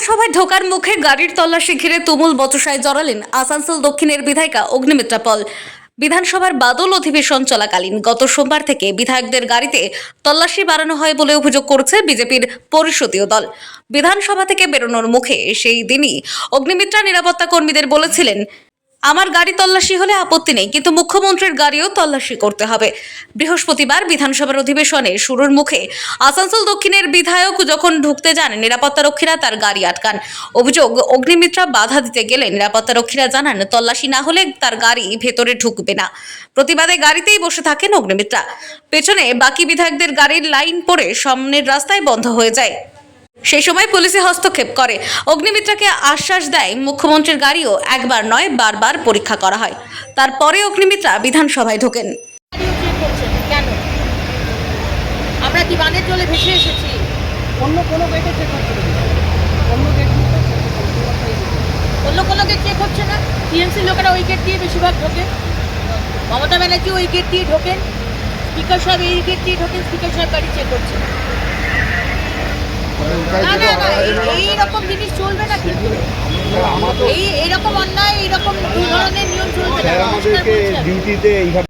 বিধানসভায় ঢোকার মুখে গাড়ির তল্লাশি ঘিরে তুমুল বচসায় জড়ালেন আসানসোল দক্ষিণের বিধায়িকা অগ্নিমিত্রা পল। বিধানসভার বাদল অধিবেশন চলাকালীন গত সোমবার থেকে বিধায়কদের গাড়িতে তল্লাশি বাড়ানো হয় বলে অভিযোগ করছে বিজেপির পরিষদীয় দল। বিধানসভা থেকে বেরোনোর মুখে সেই দিনই অগ্নিমিত্রা নিরাপত্তা কর্মীদের বলেছিলেন আমার গাড়ি তল্লাশি হলে আপত্তি নেই, কিন্তু মুখ্যমন্ত্রীর গাড়িও তল্লাশি করতে হবে। বৃহস্পতিবার বিধানসভার অধিবেশনে শুরুর মুখে আসানসোল দক্ষিণের বিধায়ক যখন ঢুকতে যান নিরাপত্তারক্ষীরা তার গাড়ি আটকান। অভিযোগ, অগ্নিমিত্রা বাধা দিতে গেলে নিরাপত্তারক্ষীরা জানান, তল্লাশি না হলে তার গাড়ি ভেতরে ঢুকবে না। প্রতিবাদে গাড়িতেই বসে থাকেন অগ্নিমিত্রা। পেছনে বাকি বিধায়কদের গাড়ির লাইন পড়ে সামনের রাস্তায় বন্ধ হয়ে যায়। সেই সময় পুলিশে হস্তক্ষেপ করে। অগ্নিমিত্রাকে আশ্বাস দেয় মুখ্যমন্ত্রীর গাড়িও একবার নয়, বারবার পরীক্ষা করা হয়। তারপরে অগ্নিমিত্রা বিধানসভায় ঢোকেন। আমরা কি বানের জলে ভেসে এসেছি? অন্য কোনো গেটে চেক হচ্ছে অন্য গেট অন্য কোনো গেট চেক হচ্ছে না। টিএমসি লোকেরা ওই গেট দিয়ে বেশিরভাগ ঢোকে। মমতা ব্যানার্জি ওই গেট দিয়ে ঢোকেন। স্পিকার সাহেব এই গেট দিয়ে ঢোকেন স্পিকার সাহেব গাড়ি চেক করছে। না না না এই- এইরকম জিনিস চলবে না কিন্তু এই এরকম অন্যায় এইরকম দু ধরনের নিয়ম চলবে না। ডিউটিতে এইভাবে